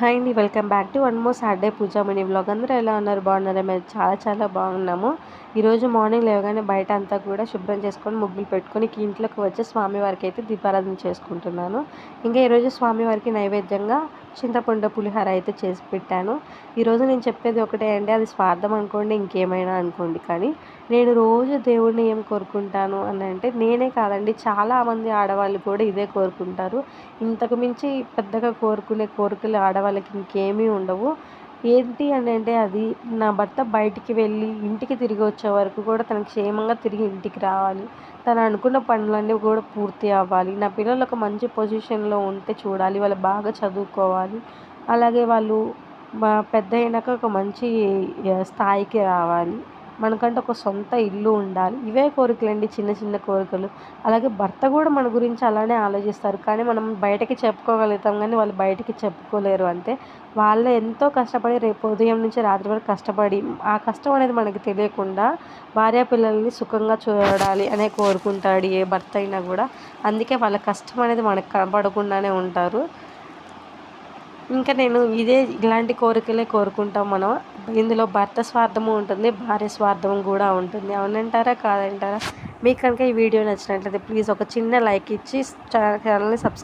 Hi అండి welcome back to one more Saturday Pooja mini vlog. అందరూ ఎలా ఉన్నారు? బాగున్నారా? మేము చాలా చాలా బాగున్నాము. ఈరోజు మార్నింగ్ లేవగానే బయట అంతా కూడా శుభ్రం చేసుకొని ముగ్గులు పెట్టుకొని ఇంట్లోకి వచ్చి స్వామివారికి అయితే దీపారాధన చేసుకుంటున్నాను. ఇంకా ఈరోజు స్వామివారికి నైవేద్యంగా చింతపండు పులిహోర అయితే చేసి పెట్టాను. ఈరోజు నేను చెప్పేది ఒకటే అండి అది స్వార్థం అనుకోండి ఇంకేమైనా అనుకోండి. కానీ నేను రోజు దేవుడిని ఏం కోరుకుంటాను అని అంటే నేనే కాదండి చాలామంది ఆడవాళ్ళు కూడా ఇదే కోరుకుంటారు. ఇంతకు మించి పెద్దగా కోరుకునే కోరికలు ఆడవాళ్ళకి ఇంకేమీ ఉండవు. ఏంటి అని అంటే అది నా భర్త బయటికి వెళ్ళి ఇంటికి తిరిగి వచ్చే వరకు కూడా తన క్షేమంగా తిరిగి ఇంటికి రావాలి. తను అనుకున్న పనులన్నీ కూడా పూర్తి అవ్వాలి. నా పిల్లలు ఒక మంచి పొజిషన్లో ఉంటే చూడాలి. వాళ్ళు బాగా చదువుకోవాలి. అలాగే వాళ్ళు పెద్ద అయినాక ఒక మంచి స్థాయికి రావాలి. మనకంటే ఒక సొంత ఇల్లు ఉండాలి. ఇవే కోరికలండి చిన్న చిన్న కోరికలు. అలాగే భర్త కూడా మన గురించి అలానే ఆలోచిస్తారు. కానీ మనం బయటకి చెప్పుకోగలుగుతాం కానీ వాళ్ళు బయటికి చెప్పుకోలేరు అంతే. వాళ్ళు ఎంతో కష్టపడి రేపు ఉదయం నుంచి రాత్రి వరకు కష్టపడి ఆ కష్టం అనేది మనకి తెలియకుండా భార్య పిల్లల్ని సుఖంగా చూడాలి అనే కోరుకుంటాడు ఏ భర్త అయినా కూడా. అందుకే వాళ్ళ కష్టం అనేది మనకు కనపడకుండానే ఉంటారు. ఇంకా నేను ఇదే ఇలాంటి కోరికలే కోరుకుంటాం మనం. ఇందులో భర్త స్వార్థము ఉంటుంది భార్య స్వార్థం కూడా ఉంటుంది. అవునంటారా? కాదంటారా? మీకు కనుక ఈ వీడియో నచ్చినట్లయితే ప్లీజ్ ఒక చిన్న లైక్ ఇచ్చి ఛానల్ని సబ్స్క్రైబ్